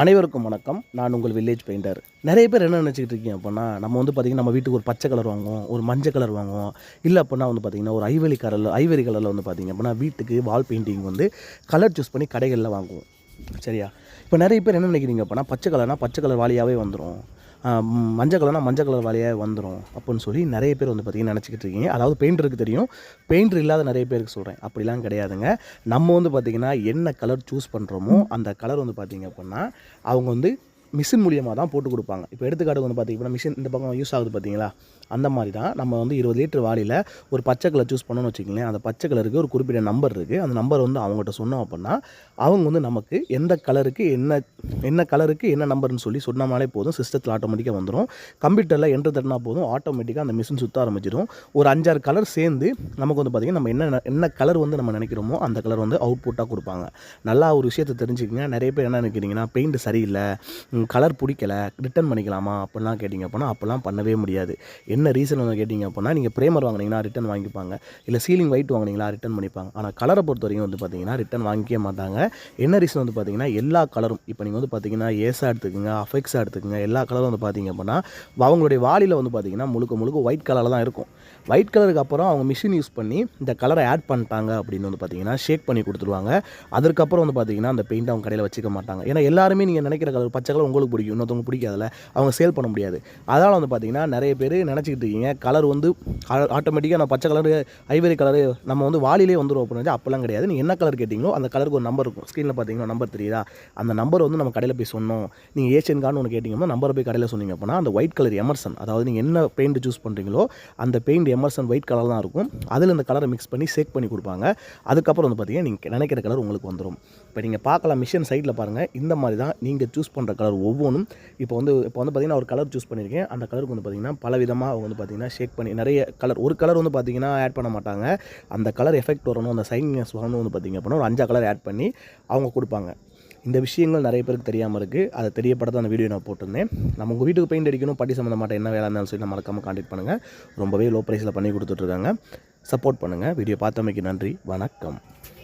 அனைவருக்கும் வணக்கம். நான் உங்கள் வில்லேஜ் பெயிண்டர் நிறைய பேர் என்ன நினச்சிக்கிட்டு இருக்கீங்க அப்படின்னா நம்ம வந்து பார்த்திங்கன்னா நம்ம வீட்டுக்கு ஒரு பச்சை கலர் வாங்குவோம் ஒரு மஞ்சள் கலர் வாங்குவோம். இல்லை அப்படின்னா வந்து பார்த்திங்கன்னா ஒரு ஐவரி கலரில் ஐவரி கலரில் வந்து பார்த்திங்க அப்படின்னா வீட்டுக்கு வால் பெயிண்டிங் வந்து கலர் சூஸ் பண்ணி கடைகளில் வாங்குவோம். சரியா? இப்போ நிறைய பேர் என்ன நினைக்கிறீங்க அப்படின்னா பச்சை கலர்னால் பச்சை கலர் வாலியாகவே வந்துடும் மஞ்சள் கலர்னால் மஞ்சள் கலர் வலையாக வந்துடும் அப்படின்னு சொல்லி நிறைய பேர் வந்து பார்த்திங்கன்னா நினச்சிக்கிட்டு இருக்கீங்க. அதாவது பெயிண்டருக்கு தெரியும். பெயிண்டர் இல்லாத நிறைய பேருக்கு சொல்கிறேன் அப்படிலாம் கிடையாதுங்க. நம்ம வந்து பார்த்திங்கன்னா என்ன கலர் சூஸ் பண்ணுறோமோ அந்த கலர் வந்து பார்த்திங்க அப்படின்னா அவங்க வந்து மிஷின் மூலியமாக தான் போட்டு கொடுப்பாங்க. இப்போ எடுத்துக்காட்டுக்கு வந்து பார்த்திங்கன்னா மிஷின் இந்த பக்கம் யூஸ் ஆகுது பார்த்தீங்களா அந்த மாதிரி தான் நம்ம வந்து இருபது லிட்டர் வாளியில் ஒரு பச்சை கலர் சூஸ் பண்ணணும்னு வச்சுக்கங்களேன். அந்த பச்சை கலருக்கு ஒரு குறிப்பிட்ட நம்பர் இருக்குது அந்த நம்பர் வந்து அவங்ககிட்ட சொன்னோம் அப்படின்னா அவங்க வந்து நமக்கு எந்த கலருக்கு என்ன என்ன கலருக்கு என்ன நம்பர்னு சொல்லி சொன்னமாலே போதும். சிஸ்டத்தில் ஆட்டோமேட்டிக்காக வந்துடும் கம்ப்யூட்டரில் என்ட்ரு தட்டினா போதும். ஆட்டோமேட்டிக்காக அந்த மிஷின் சுற்ற ஆரம்பிச்சிடும் ஒரு அஞ்சாறு கலர் சேர்ந்து நமக்கு வந்து பார்த்திங்கன்னா நம்ம என்ன என்ன கலர் வந்து நம்ம நினைக்கிறோமோ அந்த கலர் வந்து அவுட்புட்டாக கொடுப்பாங்க. நல்லா ஒரு விஷயத்தை தெரிஞ்சுக்கங்க. நிறைய பேர் என்ன நினைக்கிறீங்கன்னா பெயிண்ட் சரியில்லை. கலர் பிடிக்கல ரிட்டர்ன் பண்ணிக்கலாமா அப்படிலாம் கேட்டிங்க அப்படின்னா அப்போல்லாம் பண்ணவே முடியாது. என்ன ரீசன் வந்து கேட்டிங்க அப்படின்னா நீங்கள் ப்ரேமர் வாங்கினீங்கன்னா ரிட்டன் வாங்கிப்பாங்க. இல்லை சீலிங் ஒயிட் வாங்கினீங்களா ரிட்டன் பண்ணிப்பாங்க. ஆனால் கலரை பொறுத்த வரைக்கும் வந்து பார்த்தீங்கன்னா ரிட்டன் வாங்கிக்கவே மாட்டாங்க. என்ன ரீசன் வந்து பார்த்தீங்கன்னா எல்லா கலரும் இப்போ நீங்கள் வந்து பார்த்தீங்கன்னா ஏஸாக எடுத்துக்கோங்க அஃபெக்ஸாக எடுத்துக்கோங்க எல்லா கலரும் வந்து பார்த்தீங்க அப்படின்னா அவங்களுடைய வாலியில் வந்து பார்த்தீங்கன்னா முழுக்க முழுக்க ஒயிட் கலரில் தான் இருக்கும். ஒயிட் கலருக்கு அப்புறம் அவங்க மிஷின் யூஸ் பண்ணி இந்த கலரை ஆட் பண்ணிட்டாங்க அப்படின்னு வந்து பார்த்தீங்கன்னா ஷேக் பண்ணி கொடுத்துருவாங்க. அதுக்கப்புறம் வந்து பார்த்தீங்கன்னா அந்த பெயிண்ட் அவங்க கடையில் வச்சுக்க மாட்டாங்க. ஏன்னா எல்லாருமே நீங்கள் நினைக்கிற கலர் பச்சை கலர் உங்களுக்கு பிடிக்கும் இன்னொருத்தவங்க பிடிக்காதுல அவங்க சேல் பண்ண முடியாது. அதனால் வந்து பார்த்தீங்கன்னா நிறைய பேர் நினச்சிக்கிட்டு இருக்கீங்க. கலர் வந்து ஆட்டோமேட்டிக்காக நான் பச்சை கலரு ஐவரி கலரு நம்ம வந்து வாளிலே வந்துடும் அப்படின்னு அப்போல்லாம் கிடையாது. நீங்கள் என்ன கலர் கேட்டிங்களோ அந்த கலருக்கு ஒரு நம்பர் இருக்கும். ஸ்க்ரீனில் பார்த்தீங்கன்னா நம்பர் தெரியுதா? அந்த நம்பர் வந்து நம்ம கடையில் போய் சொன்னோம். நீங்கள் ஏஷியன் கார்டு ஒன்று கேட்டிங்கன்னா நம்பரை போய் கடையில் சொன்னீங்க அப்படின்னா அந்த ஒயிட் கலர் எமர்சன் அதாவது நீங்கள் என்ன பெயிண்ட் சூஸ் பண்ணுறீங்களோ அந்த பெயிண்ட் எமர்சன் ஒயிட் கலர் தான் இருக்கும். அதில் இந்த கலரை மிக்ஸ் பண்ணி சேக் பண்ணி கொடுப்பாங்க. அதுக்கப்புறம் வந்து பார்த்தீங்கன்னா நீங்கள் நினைக்கிற கலர் உங்களுக்கு வந்துடும் இப்போ நீங்கள் பார்க்கலாம் மிஷின் சைட்டில் பாருங்கள் இந்த மாதிரி தான் நீங்கள் சூஸ் பண்ணுற கலர் ஒவ்வொன்றும் இப்போ வந்து இப்போ வந்து பார்த்தீங்கன்னா ஒரு கலர் சூஸ் பண்ணியிருக்கேன். அந்த கலருக்கு வந்து பார்த்திங்கன்னா பல விதமாக அவங்க வந்து பார்த்தீங்கன்னா ஷேக் பண்ணி நிறைய கலர் ஒரு கலர் வந்து பார்த்தீங்கன்னா ஆட் பண்ண மாட்டாங்க. அந்த கலர் எஃபெக்ட் வரணும் அந்த சைனிங்னஸ் வரணும் வந்து பார்த்தீங்க அப்படின்னா ஒரு அஞ்சா கலர் ஆட் பண்ணி அவங்க கொடுப்பாங்க. இந்த விஷயங்கள் நிறைய பேருக்கு தெரியாமல் இருக்குது அதை தெரியப்படுத்த அந்த வீடியோ நான் போட்டிருந்தேன். நம்ம உங்கள் வீட்டுக்கு பெயிண்ட் அடிக்கணும் பட்டி சம்மந்தமாட்ட என்ன வேலை இருந்தாலும் சொல்லி மறக்காமல் காண்டாக்ட் பண்ணுங்கள் ரொம்பவே லோ ப்ரைஸில் பண்ணி கொடுத்துட்ருக்காங்க சப்போர்ட் பண்ணுங்கள் வீடியோ பார்த்தமைக்கு நன்றி. வணக்கம்.